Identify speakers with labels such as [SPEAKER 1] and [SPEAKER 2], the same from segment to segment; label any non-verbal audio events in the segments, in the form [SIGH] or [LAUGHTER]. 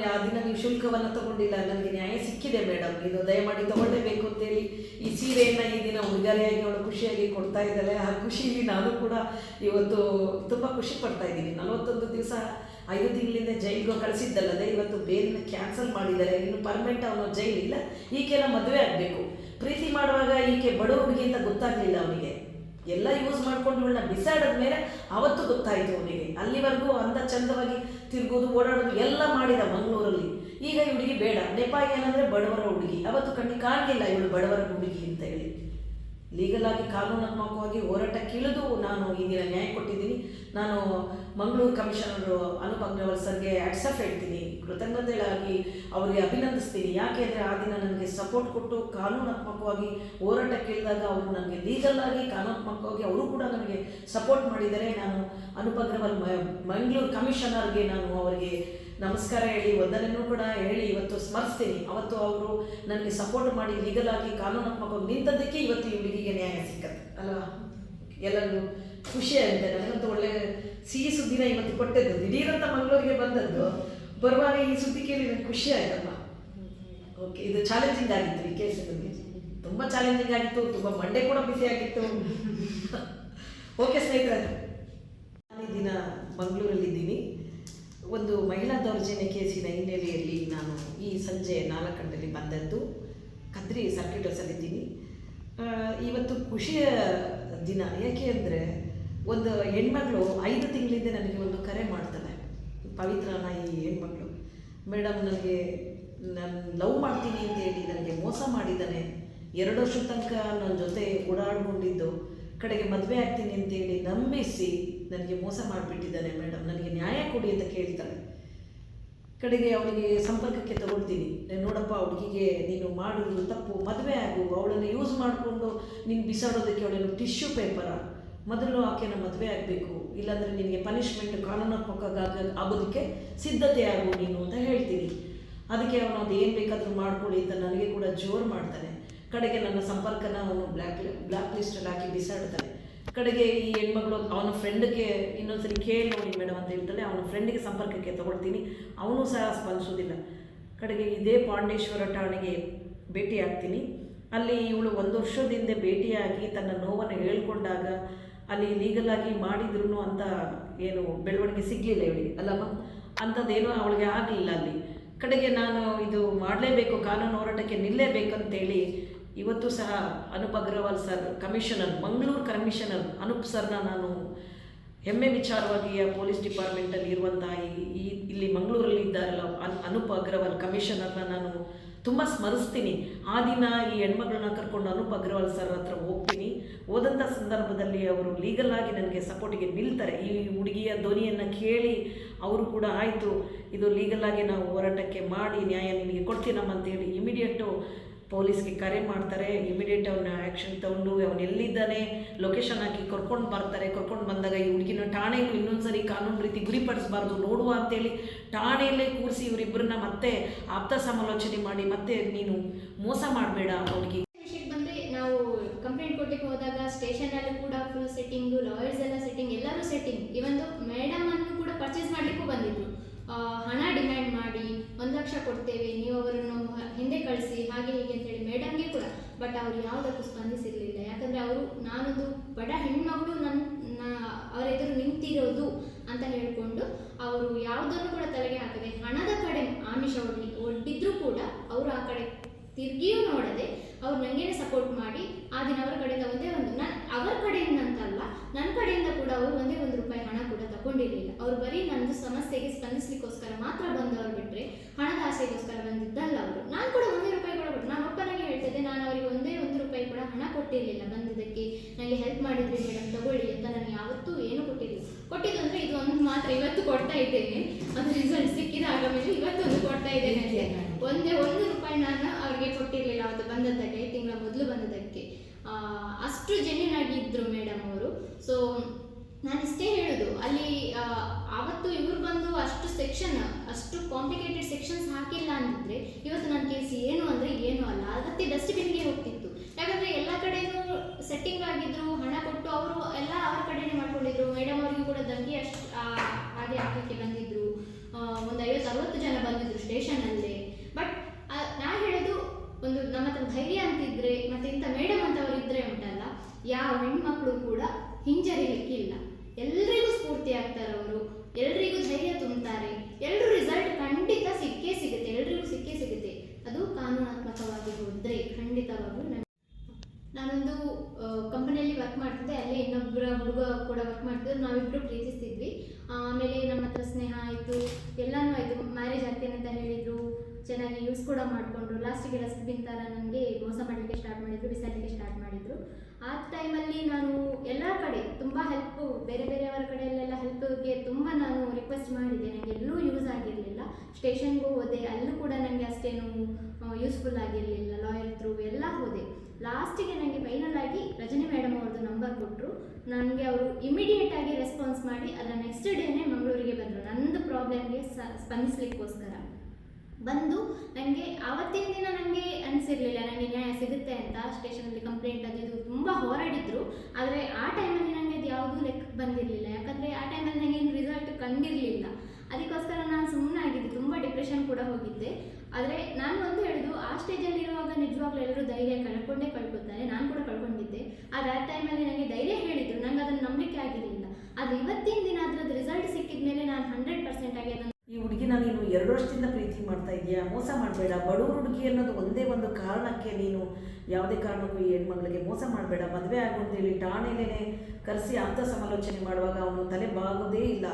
[SPEAKER 1] ಆ ದಿನ ನೀವು ಶುಲ್ಕವನ್ನು ತಗೊಂಡಿಲ್ಲ ನನಗೆ ನ್ಯಾಯ ಸಿಕ್ಕಿದೆ ಮೇಡಮ್ ಇದು ದಯಮಾಡಿ ತಗೊಳ್ಳೇಬೇಕು ಅಂತೇಳಿ ಈ ಸೀರೆಯನ್ನು ಈ ದಿನ ಉಡುಗೊರೆಯಾಗಿ ಅವಳು ಖುಷಿಯಾಗಿ ಕೊಡ್ತಾ ಇದ್ದಾಳೆ. ಆ ಖುಷಿಯಲ್ಲಿ ನಾನು ಕೂಡ ಇವತ್ತು ತುಂಬ ಖುಷಿ ಪಡ್ತಾ ಇದ್ದೀನಿ. ನಲವತ್ತೊಂದು ದಿವಸ, ಐದು ತಿಂಗಳಿಂದ ಜೈಲಿಗೆ ಕಳಿಸಿದ್ದಲ್ಲದೆ ಇವತ್ತು ಬೇರೆ ಕ್ಯಾನ್ಸಲ್ ಮಾಡಿದ್ದಾರೆ. ಇನ್ನು ಪರ್ಮನೆಂಟ್ ಅವನು ಜೈಲಿಲ್ಲ ಈಕೆಲ್ಲ ಮದುವೆ ಆಗಬೇಕು. ಪ್ರೀತಿ ಮಾಡುವಾಗ ಈಕೆ ಬಡ ಅಂತ ಗೊತ್ತಾಗಲಿಲ್ಲ ಅವನಿಗೆ. ಎಲ್ಲ ಯೂಸ್ ಮಾಡ್ಕೊಂಡು ಇವಳನ್ನ ಬಿಸಾಡಿದ ಮೇಲೆ ಅವತ್ತು ಗೊತ್ತಾಯಿತು ಅವನಿಗೆ. ಅಲ್ಲಿವರೆಗೂ ಅಂದ ಚಂದವಾಗಿ ತಿರುಗೋದು ಓಡಾಡೋದು ಎಲ್ಲ ಮಾಡಿದ ಮಂಗಳೂರಲ್ಲಿ. ಈಗ ಹುಡುಗಿ ಬೇಡ. ನೆಪ ಏನಂದ್ರೆ ಬಡವರ ಹುಡುಗಿ. ಅವತ್ತು ಕಣ್ಣಿಗೆ ಕಾಣಲಿಲ್ಲ ಇವಳು ಬಡವರ ಹುಡುಗಿ ಅಂತ ಹೇಳಿ. ಲೀಗಲ್ ಆಗಿ ಕಾನೂನಾತ್ಮಕವಾಗಿ ಹೋರಾಟ ಇಳಿದು ನಾನು ಈ ನ್ಯಾಯ ಕೊಟ್ಟಿದ್ದೀನಿ. ನಾನು ಮಂಗಳೂರು ಕಮಿಷನರು ಅನೂಪ್ ಅಗ್ರವಾಲ್ ಸರ್ಗೆ ಆಟ್ಸಫ್ ಹೇಳ್ತೀನಿ. ಕೃತಜ್ಞತೆಗಳಾಗಿ ಅವರಿಗೆ ಅಭಿನಂದಿಸ್ತೀನಿ. ಯಾಕೆಂದರೆ ಆ ದಿನ ನನಗೆ ಸಪೋರ್ಟ್ ಕೊಟ್ಟು ಕಾನೂನಾತ್ಮಕವಾಗಿ ಹೋರಾಟ ಇಳಿದಾಗ ಅವರು ನನಗೆ ಲೀಗಲ್ ಆಗಿ ಕಾನೂನಾತ್ಮಕವಾಗಿ ಅವರು ಕೂಡ ನನಗೆ ಸಪೋರ್ಟ್ ಮಾಡಿದರೆ ನಾನು ಅನೂಪ್ ಅಗ್ರವಾಲ್ ಮಂಗಳೂರು ಕಮಿಷನರ್ಗೆ ನಾನು ಅವರಿಗೆ ನಮಸ್ಕಾರ ಹೇಳಿ ಒಂದನ್ನು ಕೂಡ ಹೇಳಿ ಇವತ್ತು ಸ್ಮರಿಸ್ತೀನಿ. ಅವತ್ತು ಅವರು ನನಗೆ ಸಪೋರ್ಟ್ ಮಾಡಿ ಲೀಗಲ್ ಆಗಿ ಕಾನೂನಾತ್ಮಕವಾಗಿ ನಿಂತದ್ದಕ್ಕೆ ಇವತ್ತು ಈ ಹುಡುಗಿಗೆ ನ್ಯಾಯ ಸಿಕ್ಕತ್ತೆ, ಅಲ್ವಾ? ಎಲ್ಲರಿಗೂ ಖುಷಿ ಆಗಿದೆ ನನಗಂತೂ ಒಳ್ಳೆ ಸಿಹಿ ಸುದ್ದಿನ ಇವತ್ತು ಕೊಟ್ಟದ್ದು. ದಿಢೀರಂತ ಮಂಗಳೂರಿಗೆ ಬಂದದ್ದು. ಬರುವಾಗ ಈ ಸುದ್ದಿ ಕೇಳಿ ನನಗೆ ಖುಷಿ ಆಯ್ತಮ್ಮ ಓಕೆ ಇದು ಚಾಲೆಂಜಿಂಗ್ ಆಗಿತ್ತು ಈ ಕೇಸ್ ತುಂಬ ಚಾಲೆಂಜಿಂಗ್ ಆಗಿತ್ತು, ತುಂಬ ಮಂಡೆ ಕೂಡ ಬಿಸಿ ಆಗಿತ್ತು. [LAUGHS] ಓಕೆ ಸ್ನೇಹಿತರೆ, ನಾನು ದಿನ ಮಂಗಳೂರಲ್ಲಿದ್ದೀನಿ. ಒಂದು ಮಹಿಳಾ ದೌರ್ಜನ್ಯ ಕೇಸಿನ ಹಿನ್ನೆಲೆಯಲ್ಲಿ ನಾನು ಈ ಸಂಜೆ ನಾಲ್ಕು ಗಂಟೆಯಲ್ಲಿ ಬಂದದ್ದು. ಕದ್ರಿ ಸರ್ಕಿಟ್ ಹೌಸಲ್ಲಿದ್ದೀನಿ ಆ, ಇವತ್ತು ಖುಷಿಯ ದಿನ. ಯಾಕೆ ಅಂದರೆ ಒಂದು ಹೆಣ್ಮಗಳು ಐದು ತಿಂಗಳಿಂದ ನನಗೆ ಒಂದು ಕರೆ ಮಾಡ್ತಾನೆ ಪವಿತ್ರನ ಈ ಹೆಣ್ಮಗಳು. ಮೇಡಮ್ ನನಗೆ ನಾನು ಲವ್ ಮಾಡ್ತೀನಿ ಅಂತ ಹೇಳಿ ನನಗೆ ಮೋಸ ಮಾಡಿದ್ದಾನೆ. ಎರಡು ವರ್ಷದ ತನಕ ನನ್ನ ಜೊತೆ ಓಡಾಡ್ಕೊಂಡಿದ್ದು. ಕಡೆಗೆ ಮದುವೆ ಆಗ್ತೀನಿ ಅಂತೇಳಿ ನಂಬಿಸಿ ನನಗೆ ಮೋಸ ಮಾಡಿಬಿಟ್ಟಿದ್ದಾನೆ ಮೇಡಮ್ ನನಗೆ ನ್ಯಾಯ ಕೊಡಿ ಅಂತ ಕೇಳ್ತಾಳೆ. ಕಡೆಗೆ ಅವಳಿಗೆ ಸಂಪರ್ಕಕ್ಕೆ ತಗೊಳ್ತೀನಿ. ನೋಡಪ್ಪ, ಹುಡುಗಿಗೆ ನೀನು ಮಾಡೋದು ತಪ್ಪು, ಮದುವೆ ಆಗು, ಅವಳನ್ನು ಯೂಸ್ ಮಾಡಿಕೊಂಡು ನೀನು ಬಿಸಾಡೋದಕ್ಕೆ ಅವಳನ್ನು ಟಿಶ್ಯೂ ಪೇಪರ ಮೊದಲು ಆಕೆನ ಮದುವೆ ಆಗಬೇಕು, ಇಲ್ಲಾಂದರೆ ನಿನಗೆ ಪನಿಷ್ಮೆಂಟ್ ಕಾನೂನಾತ್ಮಕ ಆಗ- ಆಗೋದಕ್ಕೆ ಸಿದ್ಧತೆ ಆಗು ನೀನು ಅಂತ ಹೇಳ್ತೀನಿ. ಅದಕ್ಕೆ ಅವನು ಅದು ಏನು ಬೇಕಾದರೂ ಮಾಡ್ಕೊಳ್ಳಿ ಅಂತ ನನಗೆ ಕೂಡ ಜೋರು ಮಾಡ್ತಾನೆ. ಕಡೆಗೆ ನನ್ನ ಸಂಪರ್ಕನ ಅವನು ಬ್ಲ್ಯಾಕ್ ಬ್ಲ್ಯಾಕ್ ಲಿಸ್ಟಲ್ಲಿ ಹಾಕಿ ಬಿಸಾಡ್ತಾನೆ. ಕಡೆಗೆ ಈ ಹೆಣ್ಮಗಳು, ಅವನ ಫ್ರೆಂಡ್ಗೆ ಇನ್ನೊಂದ್ಸರಿ ಕೇಳಿ ನೋಡಿ ಮೇಡಮ್ ಅಂತ ಹೇಳ್ತಾಳೆ, ಅವನ ಫ್ರೆಂಡಿಗೆ ಸಂಪರ್ಕಕ್ಕೆ ತಗೊಳ್ತೀನಿ. ಅವನು ಸಹ ಸ್ಪಂದಿಸೋದಿಲ್ಲ ಕಡೆಗೆ ಇದೇ ಪಾಂಡೇಶ್ವರ ಠಾಣೆಗೆ ಭೇಟಿ ಆಗ್ತೀನಿ ಅಲ್ಲಿ ಇವಳು ಒಂದು ವರ್ಷದಿಂದ ಭೇಟಿಯಾಗಿ ತನ್ನ ನೋವನ್ನು ಹೇಳ್ಕೊಂಡಾಗ ಅಲ್ಲಿ ಲೀಗಲ್ ಆಗಿ ಮಾಡಿದ್ರು ಅಂತ ಏನು ಬೆಳವಣಿಗೆ ಸಿಗಲಿಲ್ಲ ಇವಳಿಗೆ. ಅಲ್ಲಮ್ಮ? ಅಂಥದ್ದೇನೂ ಅವಳಿಗೆ ಆಗಲಿಲ್ಲ ಅಲ್ಲಿ. ಕಡೆಗೆ ನಾನು ಇದು ಮಾಡಲೇಬೇಕು, ಕಾನೂನು ಹೋರಾಟಕ್ಕೆ ನಿಲ್ಲೇಬೇಕಂತೇಳಿ ಇವತ್ತು ಸಹ Anoop Agrawal sir, commissioner, Mangaluru commissioner Anoop ಸರ್ನ ನಾನು ಹೆಮ್ಮೆ ವಿಚಾರವಾಗಿ ಆ ಪೊಲೀಸ್ ಡಿಪಾರ್ಟ್ಮೆಂಟಲ್ಲಿ ಇರುವಂತಹ ಈ ಇಲ್ಲಿ ಮಂಗಳೂರಲ್ಲಿ ಇದ್ದಾರಲ್ಲ, ಅನ್, ಅನೂಪ್ ಅಗ್ರವಾಲ್ ಕಮಿಷನರ್ನ ನಾನು ತುಂಬ ಸ್ಮರಿಸ್ತೀನಿ. ಆ ದಿನ ಈ ಹೆಣ್ಮಗಳನ್ನ ಕರ್ಕೊಂಡು ಅನೂಪ್ ಅಗ್ರವಾಲ್ ಸರ್ ಹತ್ರ ಹೋಗ್ತೀನಿ. ಹೋದಂಥ ಸಂದರ್ಭದಲ್ಲಿ ಅವರು ಲೀಗಲ್ ಆಗಿ ನನಗೆ ಸಪೋರ್ಟಿಗೆ ನಿಲ್ತಾರೆ. ಈ ಹುಡುಗಿಯ ಧ್ವನಿಯನ್ನು ಕೇಳಿ ಅವರು ಕೂಡ ಆಯಿತು, ಇದು ಲೀಗಲ್ ಆಗಿ ನಾವು ಹೋರಾಟಕ್ಕೆ ಮಾಡಿ ನ್ಯಾಯ ನಿಮಗೆ ಕೊಡ್ತೀನಮ್ಮ ಅಂತೇಳಿ ಇಮಿಡಿಯೇಟು ಪೊಲೀಸ್ಗೆ ಕರೆ ಮಾಡ್ತಾರೆ ಇಮಿಡಿಯೇಟ್ ಅವನ ಆ್ಯಕ್ಷನ್ ತಗೊಂಡು ಅವನು ಎಲ್ಲಿದ್ದಾನೆ ಲೊಕೇಶನ್ ಹಾಕಿ ಕರ್ಕೊಂಡು ಬರ್ತಾರೆ. ಕರ್ಕೊಂಡು ಬಂದಾಗ ಈ ಹುಡುಗಿನ ಠಾಣೆಗೂ ಇನ್ನೊಂದ್ಸರಿ ಕಾನೂನು ರೀತಿ ಗುರಿಪಡಿಸಬಾರ್ದು, ನೋಡುವ ಅಂತೇಳಿ ಠಾಣೆಯಲ್ಲೇ ಕೂರಿಸಿ ಇವರಿಬ್ಬರನ್ನ ಮತ್ತೆ ಆಪ್ತ ಸಮಾಲೋಚನೆ ಮಾಡಿ ಮತ್ತೆ ನೀನು ಮೋಸ ಮಾಡಬೇಡ ಹುಡುಗಿ.
[SPEAKER 2] ವಿಷಯಕ್ಕೆ ಬಂದ್ರೆ ನಾವು ಕಂಪ್ಲೇಂಟ್ ಕೊಟ್ಟಿಗೆ ಹೋದಾಗ ಅಲ್ಲಿ ಕೂಡ ಫುಲ್ ಸೆಟ್ಟಿಂಗ್ ಲಾಯರ್ಸ್ ಎಲ್ಲ ಸೆಟ್ಟಿಂಗ್ ಎಲ್ಲರೂ ಸೆಟ್ಟಿಂಗ್ ಇವೊಂದು ಮೇಡಮ್ ಅನ್ನು ಕೂಡ ಪರ್ಚೇಸ್ ಮಾಡ್ಲಿಕ್ಕೂ ಬಂದಿದ್ರು. ಹಣ ಡಿಮ್ಯಾಂಡ್ ಮಾಡಿ ಒಂದು ಲಕ್ಷ ಕೊಡ್ತೇವೆ, ನೀವು ಅವರನ್ನು ಹಿಂದೆ ಕಳಿಸಿ, ಹಾಗೆ ಹೀಗೆ ಕೂಡ ಬಟ್ ಅವ್ರು ಯಾವುದಕ್ಕೂ ಸ್ಪಂದಿಸಿರಲಿಲ್ಲ. ಯಾಕಂದ್ರೆ ಅವರು, ನಾನೊಂದು ಬಡ ಹೆಣ್ಮಗಳು ನನ್ನ ಅವರ ಎದುರು ನಿಂತಿರೋದು ಅಂತ ಹೇಳಿಕೊಂಡು ಅವರು ಯಾವುದನ್ನು ಕೂಡ ತಲೆಗೆ ಹಾಕದೆ ಹಣದ ಕಡೆ ಆಮಿಷ ಒಡ್ಡಿ ಒಡ್ಡಿದ್ರೂ ಕೂಡ ಅವರು ಆ ಕಡೆ ತಿರುಗಿಯೂ ನೋಡದೆ ಅವ್ರು ನನಗೇನೆ ಸಪೋರ್ಟ್ ಮಾಡಿ ಆ ದಿನ ಅವರ ಕಡೆಯಿಂದ ಒಂದೇ ಒಂದು, ನಾನು, ಅವರ ಕಡೆಯಿಂದ ಅಂತಲ್ಲ ನನ್ನ ಕಡೆಯಿಂದ ಕೂಡ ಅವರು ಒಂದೇ ಒಂದು ರೂಪಾಯಿ ಹಣ ಕೂಡ ತಗೊಂಡಿರಲಿಲ್ಲ. ಅವ್ರು ಬರೀ ನಂದು ಸಮಸ್ಯೆಗೆ ಸ್ಪಂದಿಸ್ಲಿಕ್ಕೋಸ್ಕರ ಮಾತ್ರ ಬಂದವರು ಬಿಟ್ಟರೆ ಹಣದ ಆಸೆಗೋಸ್ಕರ ಬಂದಿದ್ದಲ್ಲ ಅವರು ನಾನು ಕೂಡ ಒಂದೇ ರೂಪಾಯಿ ಕೂಡ ಕೊಟ್ಟು ನಾನು ಒಪ್ಪನಾಗೆ ಹೇಳ್ತಿದ್ದೆ ನಾನು ಅವರಿಗೆ ಒಂದೇ ಒಂದು ರೂಪಾಯಿ ಕೂಡ ಹಣ ಕೊಟ್ಟಿರಲಿಲ್ಲ. ಬಂದಿದ್ದಕ್ಕೆ ನನಗೆ ಹೆಲ್ಪ್ ಮಾಡಿದ್ರಿ ಮೇಡಮ್ ತಗೊಳ್ಳಿ ಅಂತ ನಾನು ಯಾವತ್ತೂ ಏನು ಕೊಟ್ಟಿರಲಿಲ್ಲ ಕೊಟ್ಟಿದ್ದು ಅಂದರೆ ಇದು ಒಂದು ಮಾತ್ರ ಇವತ್ತು ಕೊಡ್ತಾ ಇದ್ದೇನೆ. ಅದು ರಿಸಲ್ಟ್ ಸಿಕ್ಕಿದಾಗ ಮೇಲೆ ಇವತ್ತು ಒಂದು ಕೊಡ್ತಾ ಇದ್ದೇನೆ. ಒಂದೇ ಒಂದು ರೂಪಾಯಿ ನಾನು ಅವ್ರಿಗೆ ಕೊಟ್ಟಿರಲಿಲ್ಲ ಅವತ್ತು ಬಂದದ್ದಕ್ಕೆ ತಿಂಗಳ ಮೊದಲು ಬಂದದ್ದಕ್ಕೆ. ಆ, ಅಷ್ಟು ಜೆನ್ಯೂನ್ ಆಗಿದ್ದರು ಮೇಡಮ್ ಅವರು. ಸೊ ನಾನು ಇಷ್ಟೇ ಹೇಳೋದು. ಅಲ್ಲಿ ಆವತ್ತು ಇವರು ಬಂದು ಅಷ್ಟು ಸೆಕ್ಷನ್ ಅಷ್ಟು ಕಾಂಪ್ಲಿಕೇಟೆಡ್ ಸೆಕ್ಷನ್ಸ್ ಹಾಕಿಲ್ಲ ಅಂದಿದ್ರೆ ಇವತ್ತು ನನ್ನ ಕೇಸ್ ಏನು ಅಂದರೆ ಏನು ಅಲ್ಲ. ಅದಕ್ಕೆ ಡಸ್ಟ್ಬಿನ್ಗೆ ಯಾವ ಹೆಣ್ಮಕ್ಳು ಕೂಡ ಹಿಂಜರಿಲಿಕ್ಕಿಲ್ಲ ಎಲ್ರಿಗೂ ಸ್ಫೂರ್ತಿ ಆಗ್ತಾರೆ ಅವರು. ಎಲ್ರಿಗೂ ಧೈರ್ಯ ತುಂಬ್ತಾರೆ ಎಲ್ರೂ ರಿಸಲ್ಟ್ ಖಂಡಿತ ಸಿಕ್ಕೇ ಸಿಗುತ್ತೆ. ಎಲ್ರಿಗೂ ಸಿಕ್ಕೇ ಸಿಗುತ್ತೆ. ಅದು ಕಾನೂನಾತ್ಮಕವಾಗಿ ಹೋದ್ರೆ ಖಂಡಿತವಾಗ್ಲೂ ನನ್ನ ನಾನೊಂದು ಕಂಪನಿಯಲ್ಲಿ ವರ್ಕ್ ಮಾಡ್ತಿದ್ದೆ. ಅಲ್ಲಿ ಇನ್ನೊಬ್ಬರ ಹುಡುಗ ಕೂಡ ವರ್ಕ್ ಮಾಡ್ತಿದ್ರು. ನಾವಿಬ್ರು ಪ್ರೀತಿಸ್ತಿದ್ವಿ. ಆಮೇಲೆ ನಮ್ಮ ಹತ್ರ ಸ್ನೇಹ ಆಯಿತು. ಎಲ್ಲಾನು ಆಯಿತು. ಮ್ಯಾರೇಜ್ ಚೆನ್ನಾಗಿ ಯೂಸ್ ಕೂಡ ಮಾಡಿಕೊಂಡ್ರು. ಲಾಸ್ಟಿಗೆ ಡಸ್ಟ್ಬಿನ್ ಥರ ನನಗೆ ಮೋಸ ಮಾಡಲಿಕ್ಕೆ ಸ್ಟಾರ್ಟ್ ಮಾಡಿದ್ರು, ಬಿಸಾಡಲಿಕ್ಕೆ ಸ್ಟಾರ್ಟ್ ಮಾಡಿದ್ರು. ಆ ಟೈಮಲ್ಲಿ ನಾನು ಎಲ್ಲ ಕಡೆ ತುಂಬ ಹೆಲ್ಪ್ ಬೇರೆ ಬೇರೆಯವರ ಕಡೆಯಲ್ಲೆಲ್ಲ ಹೆಲ್ಪ್ಗೆ ತುಂಬ ನಾನು ರಿಕ್ವೆಸ್ಟ್ ಮಾಡಿದೆ ನನಗೆ ಎಲ್ಲೂ ಯೂಸ್ ಆಗಿರಲಿಲ್ಲ. ಸ್ಟೇಷನ್ಗೂ ಹೋದೆ. ಅಲ್ಲೂ ಕೂಡ ನನಗೆ ಅಷ್ಟೇನು ಯೂಸ್ಫುಲ್ ಆಗಿರಲಿಲ್ಲ. ಲಾಯರ್ ಥ್ರೂ ಎಲ್ಲ ಹೋದೆ. ಲಾಸ್ಟಿಗೆ ನನಗೆ ಫೈನಲ್ ಆಗಿ ರಜನಿ ಮೇಡಮ್ ಅವ್ರದ್ದು ನಂಬರ್ ಕೊಟ್ಟರು ನನಗೆ ಅವರು ಇಮಿಡಿಯೇಟ್ ಆಗಿ ರೆಸ್ಪಾನ್ಸ್ ಮಾಡಿ ಅದರ ನೆಕ್ಸ್ಟ್ ಡೇನೇ ಮಂಗಳೂರಿಗೆ ಬಂದರು. ನಂದು ಪ್ರಾಬ್ಲಮ್ಗೆ ಸ್ಪಂದಿಸ್ಲಿಕ್ಕೋಸ್ಕರ. ಬಂದು ನನಗೆ ಆವತ್ತಿನ ದಿನ ನನಗೆ ಅನಿಸಿರಲಿಲ್ಲ ನನಗೆ ನ್ಯಾಯ ಸಿಗುತ್ತೆ ಅಂತ ಸ್ಟೇಷನಲ್ಲಿ ಕಂಪ್ಲೇಂಟ್ ಅದು ಇದು. ತುಂಬ ಹೋರಾಡಿದ್ರು, ಆದರೆ ಆ ಟೈಮಲ್ಲಿ ನನಗೆ ಅದು ಯಾವುದೂ ಲೆಕ್ಕಕ್ಕೆ ಬಂದಿರಲಿಲ್ಲ. ಯಾಕಂದರೆ ಆ ಟೈಮಲ್ಲಿ ನನಗೆ ಏನು ರಿಸಲ್ಟ್ ಕಂಡಿರಲಿಲ್ಲ. ಅದಕ್ಕೋಸ್ಕರ ನಾನು ಸುಮ್ಮನೆ ಆಗಿದ್ದೆ, ತುಂಬ ಡಿಪ್ರೆಷನ್ ಕೂಡ ಹೋಗಿದ್ದೆ. ಆದರೆ ನಾನು ಒಂದು ಹೇಳಿದ್ದು ಆ ಸ್ಟೇಜಲ್ಲಿರುವಾಗ ನಿಜವಾಗ್ಲೂ ಎಲ್ಲರೂ ಧೈರ್ಯ ಕಳ್ಕೊಂಡೇ ಕಳ್ಕೊತಾರೆ ನಾನು ಕೂಡ ಕಳ್ಕೊಂಡಿದ್ದೆ. ಆದರೆ ಆ ಟೈಮಲ್ಲಿ ನನಗೆ ಧೈರ್ಯ ಹೇಳಿದ್ರು, ನಂಗೆ ಅದನ್ನು ನಂಬಲಿಕ್ಕೆ ಆಗಿರಲಿಲ್ಲ. ಆದರೆ ಇವತ್ತಿನ ದಿನ ಅದರದ್ದು ರಿಸಲ್ಟ್ ಸಿಕ್ಕಿದ ಮೇಲೆ ನಾನು ಹಂಡ್ರೆಡ್ ಪರ್ಸೆಂಟ್ ಆಗಿ ಅದನ್ನು
[SPEAKER 1] ಎರಡು ವರ್ಷದಿಂದ ಪ್ರೀತಿ ಮಾಡ್ತಾ ಇದೆಯಾ ಮೋಸ ಮಾಡಬೇಡ. ಬಡವ್ರ ಹುಡುಗಿ ಅನ್ನೋದು ಒಂದೇ ಒಂದು ಕಾರಣಕ್ಕೆ ನೀನು ಯಾವುದೇ ಕಾರಣಕ್ಕೂ ಈ ಹೆಣ್ಮಗಳಿಗೆ ಮೋಸ ಮಾಡಬೇಡ. ಮದುವೆ ಆಗು ಅಂತೇಳಿ ಠಾಣೆಲೇನೆ ಕರೆಸಿ ಆಪ್ತ ಸಮಾಲೋಚನೆ ಮಾಡುವಾಗ ಅವನು ತಲೆ ಬಾಗೋದೇ ಇಲ್ಲ,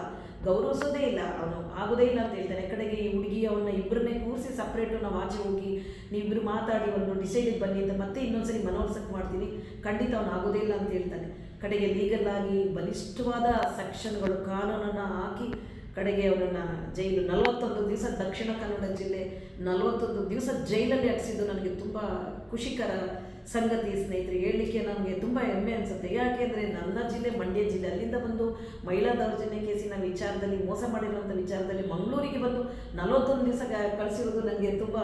[SPEAKER 1] ಗೌರವಿಸೋದೇ ಇಲ್ಲ. ಅವನು ಆಗೋದೇ ಇಲ್ಲ ಅಂತ ಹೇಳ್ತಾನೆ. ಕಡೆಗೆ ಈ ಹುಡುಗಿ ಅವನ್ನ ಇಬ್ಬರನ್ನೇ ಕೂರಿಸಿ ಸಪ್ರೇಟು ನಾವು ಆಚೆ ಹೋಗಿ ನೀವಿಬ್ಬರು ಮಾತಾಡಿ ಒಂದು ಡಿಸೈಡಿಗೆ ಬನ್ನಿ ಅಂತ ಮತ್ತೆ ಇನ್ನೊಂದ್ಸರಿ ಮನವೊಲಿಸಕ್ಕೆ ಮಾಡ್ತೀನಿ. ಖಂಡಿತ ಅವನು ಆಗೋದೇ ಇಲ್ಲ ಅಂತ ಹೇಳ್ತಾನೆ. ಕಡೆಗೆ ಲೀಗಲ್ ಆಗಿ ಬಲಿಷ್ಠವಾದ ಸೆಕ್ಷನ್ಗಳು ಕಾನೂನನ್ನು ಹಾಕಿ ಕಡೆಗೆ ಅವರನ್ನ ಜೈಲು. ನಲವತ್ತೊಂದು ದಿವಸ ದಕ್ಷಿಣ ಕನ್ನಡ ಜಿಲ್ಲೆ ನಲವತ್ತೊಂದು ದಿವಸ ಜೈಲಲ್ಲಿ ಹಾಕ್ಸಿದ್ದು ನನಗೆ ತುಂಬ ಖುಷಿಕರ ಸಂಗತಿ ಸ್ನೇಹಿತರೆ, ಹೇಳಲಿಕ್ಕೆ ನನಗೆ ತುಂಬ ಹೆಮ್ಮೆ ಅನಿಸುತ್ತೆ. ಯಾಕೆಂದರೆ ನನ್ನ ಜಿಲ್ಲೆ ಮಂಡ್ಯ ಜಿಲ್ಲೆ ಅಲ್ಲಿಂದ ಬಂದು ಮಹಿಳಾ ದೌರ್ಜನ್ಯ ಕೇಸಿನ ವಿಚಾರದಲ್ಲಿ, ಮೋಸ ಮಾಡಿರುವಂಥ ವಿಚಾರದಲ್ಲಿ ಮಂಗಳೂರಿಗೆ ಬಂದು ನಲವತ್ತೊಂದು ದಿವಸ ಕಳಿಸಿರೋದು ನನಗೆ ತುಂಬ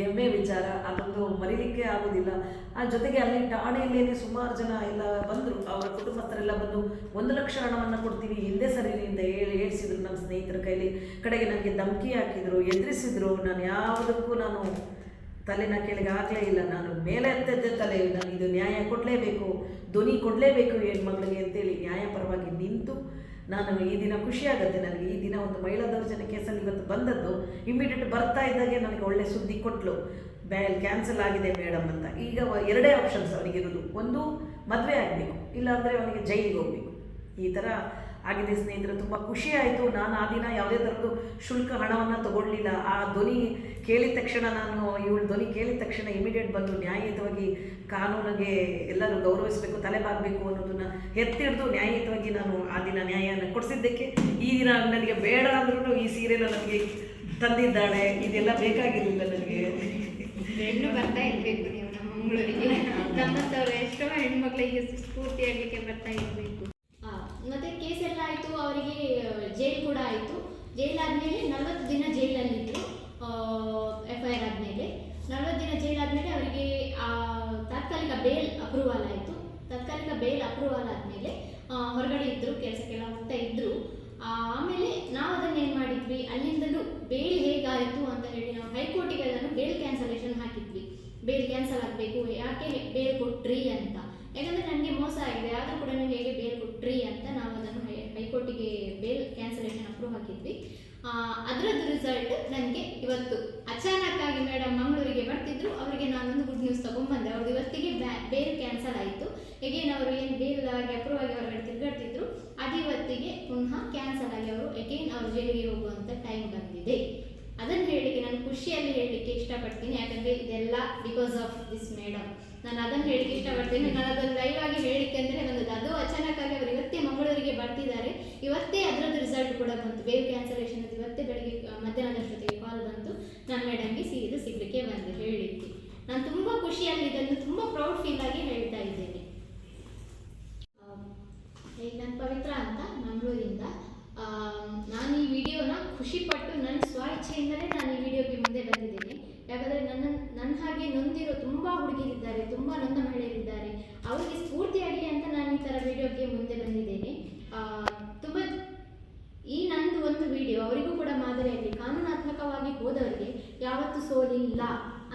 [SPEAKER 1] ಹೆಮ್ಮೆ ವಿಚಾರ. ಅದೊಂದು ಮರೀಲಿಕ್ಕೆ ಆಗೋದಿಲ್ಲ. ಆ ಜೊತೆಗೆ ಅಲ್ಲಿ ಠಾಣೆಯಲ್ಲೇನೆ ಸುಮಾರು ಜನ ಎಲ್ಲ ಬಂದರು. ಅವರ ಕುಟುಂಬಸ್ಥರೆಲ್ಲ ಬಂದು, ಒಂದು ಲಕ್ಷ ಹಣವನ್ನು ಕೊಡ್ತೀವಿ ಹಿಂದೆ ಸರಿಯಿಂದ ಅಂತ ಹೇಳಿ ಹೇಳಿಸಿದ್ರು ನಮ್ಮ ಸ್ನೇಹಿತರ ಕೈಲಿ. ಕಡೆಗೆ ನನಗೆ ಧಮಕಿ ಹಾಕಿದರು, ಎದುರಿಸಿದ್ರು. ನಾನು ಯಾವುದಕ್ಕೂ ನಾನು ತಲೆನ ಕೆಳಗೆ ಆಗಲೇ ಇಲ್ಲ. ನಾನು ಮೇಲೆ ಎತ್ತದ್ದೆ ತಲೆ. ನಾನು ಇದು ನ್ಯಾಯ ಕೊಡಲೇಬೇಕು, ಧ್ವನಿ ಕೊಡಲೇಬೇಕು ಹೆಣ್ಮಕ್ಳಿಗೆ ಅಂತೇಳಿ ನ್ಯಾಯ ಪರವಾಗಿ ನಿಂತು ನಾನು ಈ ದಿನ ಖುಷಿಯಾಗುತ್ತೆ ನನಗೆ ಈ ದಿನ ಒಂದು ಮಹಿಳಾ ದೌರ್ಜನ್ಯ ಕೇಸಲ್ಲಿ ಇವತ್ತು ಬಂದದ್ದು ಇಮಿಡಿಯೇಟ್ ಬರ್ತಾ ಇದ್ದಾಗೆ ನನಗೆ ಒಳ್ಳೆ ಸುದ್ದಿ ಕೊಟ್ಟಲು ಬ್ಯಾಲ್ ಕ್ಯಾನ್ಸಲ್ ಆಗಿದೆ ಮೇಡಮ್ ಅಂತ. ಈಗ ಎರಡೇ ಆಪ್ಷನ್ಸ್ ಅವನಿಗಿರೋದು ಒಂದು ಮದುವೆ ಆಗಬೇಕು, ಇಲ್ಲಾಂದರೆ ಅವನಿಗೆ ಜೈಲಿಗೆ ಹೋಗಬೇಕು. ಈ ಥರ ಆಗಿದೆ ಸ್ನೇಹಿತರೆ, ತುಂಬ ಖುಷಿ ಆಯಿತು. ನಾನು ಆ ದಿನ ಯಾವುದೇ ಥರದ್ದು ಶುಲ್ಕ ಹಣವನ್ನು ತಗೊಳ್ಳಿಲ್ಲ. ಆ ಧ್ವನಿ ಕೇಳಿದ ತಕ್ಷಣ ನಾನು, ಇವಳ ಧ್ವನಿ ಕೇಳಿದ ತಕ್ಷಣ ಇಮಿಡಿಯೇಟ್ ಬಂದು ನ್ಯಾಯಯುತವಾಗಿ ಕಾನೂನಿಗೆ ಎಲ್ಲರೂ ಗೌರವಿಸಬೇಕು ತಲೆಬಾಗಬೇಕು ಅನ್ನೋದನ್ನು ಎತ್ತಿಡ್ದು ನ್ಯಾಯಯುತವಾಗಿ ನಾನು ಆ ದಿನ ನ್ಯಾಯನ ಕೊಡಿಸಿದ್ದಕ್ಕೆ. ಈ ದಿನ ನನಗೆ ಬೇಡ ಅಂದ್ರೂ ಈ ಸೀರೆನ ನನಗೆ ತಂದಿದ್ದಾಳೆ. ಇದೆಲ್ಲ ಬೇಕಾಗಿರಲಿಲ್ಲ ನನಗೆ.
[SPEAKER 2] ಹೆಣ್ಣು ಬರ್ತಾ ಇರಬೇಕು ನೀವು ನಮ್ಮ ಮಂಗಳೂರಿಗೆ. ನಮ್ಮಂಥವ್ರು ಎಷ್ಟೋ ಹೆಣ್ಮಕ್ಳಿಗೆ ಸ್ಫೂರ್ತಿಯಾಗಲಿಕ್ಕೆ ಬರ್ತಾ ಇರಬೇಕು ಮತ್ತೆ ಕೇಸ್ ಎಲ್ಲ ಆಯಿತು ಅವರಿಗೆ ಜೈಲ್ ಕೂಡ ಆಯಿತು ಜೈಲ್ ಆದಮೇಲೆ ನಲವತ್ತು ದಿನ ಜೈಲಲ್ಲಿದ್ದರು ಎಫ್ ಐ ಆರ್ ಆದಮೇಲೆ ನಲವತ್ತು ದಿನ ಜೈಲ್ ಆದಮೇಲೆ ಅವರಿಗೆ ಆ, ತಾತ್ಕಾಲಿಕ ಬೇಲ್ ಅಪ್ರೂವಲ್ ಆಯಿತು ತಾತ್ಕಾಲಿಕ ಬೇಲ್ ಅಪ್ರೂವಲ್ ಆದಮೇಲೆ ಹೊರಗಡೆ ಇದ್ದರು ಕೆಲಸಕ್ಕೆಲ್ಲ ಹೋಗ್ತಾ ಇದ್ದರು ಆಮೇಲೆ ನಾವು ಅದನ್ನು ಏನು ಮಾಡಿದ್ವಿ ಅಲ್ಲಿಂದಲೂ ಬೇಲ್ ಹೇಗಾಯಿತು ಅಂತ ಹೇಳಿ ನಾವು ಹೈಕೋರ್ಟಿಗೆ ಅದನ್ನು ಬೇಲ್ ಕ್ಯಾನ್ಸಲೇಷನ್ ಹಾಕಿದ್ವಿ. ಬೇಲ್ ಕ್ಯಾನ್ಸಲ್ ಆಗಬೇಕು, ಯಾಕೆ ಬೇಲ್ ಕೊಟ್ರಿ ಅಂತ. ಯಾಕಂದರೆ ನನಗೆ ಮೋಸ ಆಗಿದೆ, ಆದರೂ ಕೂಡ ನೀವು ಹೇಗೆ ಬೇಲ್ ಕೊಟ್ರಿ ಅಂತ ನಾವು ಅದನ್ನು ಹೈಕೋರ್ಟಿಗೆ ಬೇಲ್ ಕ್ಯಾನ್ಸಲೇಷನ್ ಅಪ್ರೂವ್ ಹಾಕಿದ್ವಿ. ಅದರದ್ದು ರಿಸಲ್ಟ್ ನನಗೆ ಇವತ್ತು. ಅಚಾನಕ್ಕಾಗಿ ಮೇಡಮ್ ಮಂಗಳೂರಿಗೆ ಬರ್ತಿದ್ರು, ಅವರಿಗೆ ನಾನೊಂದು ಗುಡ್ ನ್ಯೂಸ್ ತಗೊಂಡ್ಬಂದೆ ಅವ್ರದ್ದು ಇವತ್ತಿಗೆ ಬೇಲ್ ಕ್ಯಾನ್ಸಲ್ ಆಯಿತು. ಎಗೇನ್ ಅವರು ಏನು ಬೇಲ್ ಆಗಿ ಅಪ್ರೂವ್ ಆಗಿ ಹೊರಗಡೆ ತಿರುಗಾಡ್ತಿದ್ರು ಅದು ಇವತ್ತಿಗೆ ಪುನಃ ಕ್ಯಾನ್ಸಲ್ ಆಗಿ ಅವರು ಎಗೇನ್ ಅವ್ರ ಜೈಲಿಗೆ ಹೋಗುವಂಥ ಟೈಮ್ ಬಂದಿದೆ. ನಾನು ಖುಷಿಯಲ್ಲಿ ಹೇಳಲಿಕ್ಕೆ ಇಷ್ಟಪಡ್ತೀನಿ. ಯಾಕಂದರೆ ಇದೆಲ್ಲ ಬಿಕಾಸ್ ಆಫ್ ದಿಸ್ ಮೇಡಮ್ ನಾನು ಅದನ್ನು ಹೇಳಲಿಕ್ಕೆ ಇಷ್ಟಪಡ್ತೀನಿ. ನಾನು ಅದನ್ನು ಲೈವ್ ಆಗಿ ಹೇಳಲಿಕ್ಕೆ ಅಂದರೆ ನನ್ನದು ಅದು ಅಚಾನಕ್ಕಾಗಿ ಅವರು ಇವತ್ತೇ ಮಂಗಳೂರಿಗೆ ಬರ್ತಿದ್ದಾರೆ. ಇವತ್ತೇ ಅದರದ್ದು ರಿಸಲ್ಟ್ ಕೂಡ ಬಂತು. ಬೇರೆ ಕ್ಯಾನ್ಸಲೇಷನ್ ಅದು ಇವತ್ತೇ ಬೆಳಗ್ಗೆ ಮಧ್ಯಾಹ್ನದ ಜೊತೆಗೆ ಕಾಲ್ ಬಂತು. ನಾನು ಮೇಡಮ್ಗೆ ಸೀದು ಸಿಗಲಿಕ್ಕೆ ಬಂದೆ ಹೇಳಲಿಕ್ಕೆ ನಾನು ತುಂಬ ಖುಷಿಯಲ್ಲಿ ಇದನ್ನು ತುಂಬ ಪ್ರೌಡ್ ಫೀಲ್ ಆಗಿ ಹೇಳ್ತಾ ಇದ್ದೇನೆ ಈಗ ನಾನು ಪವಿತ್ರ ಅಂತ ಮಂಗಳೂರಿಂದ ನಾನು ಈ ವಿಡಿಯೋನ ಖುಷಿಪಟ್ಟು ನನ್ನ ಸ್ವ ಇಚ್ಛೆಯಿಂದಲೇ ನಾನು ಈ ವಿಡಿಯೋಗೆ ಮುಂದೆ ಬಂದಿದ್ದೇನೆ ಯಾಕಂದರೆ ನನ್ನ ನನ್ನ ಹಾಗೆ ನೊಂದಿರೋ ತುಂಬ ಹುಡುಗಿರಿದ್ದಾರೆ ತುಂಬ ನೊಂದ ಮಹಿಳೆಯರಿದ್ದಾರೆ ಅವರಿಗೆ ಸ್ಫೂರ್ತಿಯಾಗಲಿ ಅಂತ ನಾನು ಈ ಥರ ವಿಡಿಯೋಗೆ ಮುಂದೆ ಬಂದಿದ್ದೇನೆ ಆ, ತುಂಬ ಈ ನಂದು ಒಂದು ವಿಡಿಯೋ ಅವರಿಗೂ ಕೂಡ ಮಾದರಿಯಾಗಲಿ ಕಾನೂನಾತ್ಮಕವಾಗಿ ಹೋದವರಿಗೆ ಸೋಲಿಲ್ಲ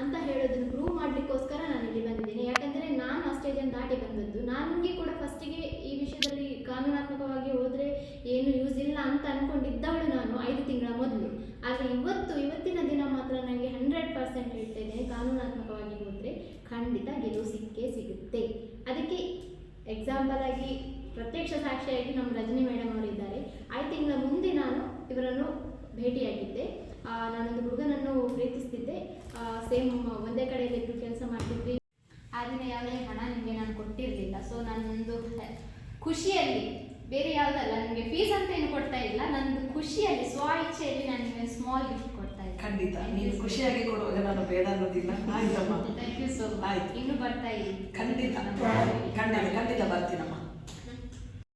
[SPEAKER 2] ಅಂತ ಹೇಳೋದನ್ನು ಪ್ರೂವ್ ಮಾಡಲಿಕ್ಕೋಸ್ಕರ ನಾನು ಇಲ್ಲಿ ಬಂದಿದ್ದೇನೆ. ಯಾಕಂದರೆ ನಾನು ಆ ಸ್ಟೇಜನ್ನು ದಾಟಿ ಬಂದದ್ದು. ನನಗೆ ಕೂಡ ಫಸ್ಟಿಗೆ ಈ ವಿಷಯದಲ್ಲಿ ಕಾನೂನಾತ್ಮಕವಾಗಿ ಹೋದರೆ ಏನು ಯೂಸ್ ಇಲ್ಲ ಅಂತ ಅಂದ್ಕೊಂಡಿದ್ದವಳು ನಾನು ಐದು ತಿಂಗಳ ಮೊದಲು. ಆದರೆ ಇವತ್ತು, ಇವತ್ತಿನ ದಿನ ಮಾತ್ರ ನನಗೆ ಹಂಡ್ರೆಡ್ ಪರ್ಸೆಂಟ್ ಹೇಳ್ತೇನೆ, ಕಾನೂನಾತ್ಮಕವಾಗಿ ಹೋದರೆ ಖಂಡಿತ ಗೆಲುವು ಸಿಕ್ಕೇ ಸಿಗುತ್ತೆ. ಅದಕ್ಕೆ ಎಕ್ಸಾಂಪಲ್ ಆಗಿ, ಪ್ರತ್ಯಕ್ಷ ಸಾಕ್ಷಿಯಾಗಿ ನಮ್ಮ ರಜನಿ ಮೇಡಮ್ ಅವರಿದ್ದಾರೆ. ಐದು ತಿಂಗಳ ಮುಂದೆ ನಾನು ಇವರನ್ನು ಭೇಟಿಯಾಗಿದ್ದೆ. ನಾನೊಂದು ಹುಡುಗನನ್ನು ಪ್ರೀತಿಸ್ತಿದ್ದೆ. ಸೇಮ್ ಒಂದೇ ಕಡೆಯಲ್ಲಿ ಇಬ್ಬರು ಕೆಲಸ ಮಾಡ್ತಿದ್ವಿ. ಆ ದಿನ ಯಾವುದೇ ಹಣ ನಿಮಗೆ ನಾನು ಕೊಟ್ಟಿರಲಿಲ್ಲ. ಸೊ ನಾನೊಂದು ಖುಷಿಯಲ್ಲಿ ಬೇರೆ ಯಾವುದಲ್ಲ ನನಗೆ ಫೀಸ್ ಅಂತ ಏನು ಕೊಡ್ತಾ ಇಲ್ಲ. ನಂದು ಖುಷಿಯಲ್ಲಿ ಸ್ವ ಇಚ್ಛೆಯಲ್ಲಿ ನಾನು ನಿಮಗೆ ಸ್ಮಾಲ್ ಗಿಫ್ಟ್ ಕೊಡ್ತಾ ಇದ್ದೆ
[SPEAKER 1] ಖಂಡಿತ. ನೀನು ಖುಷಿಯಾಗಿ ಕೊಡುವಾಗ ನಾನು ಬೇಡ ಅನ್ನೋದಿಲ್ಲ. [LAUGHS] ಆಯ್ತಮ್ಮ?
[SPEAKER 2] Thank you so much. ಇನ್ನು ಬರ್ತಾ ಇದ್ದೀನಿ.
[SPEAKER 1] ಖಂಡಿತ. ಖಂಡಿತ. ಖಂಡಿತ ಬರ್ತೀನಮ್ಮ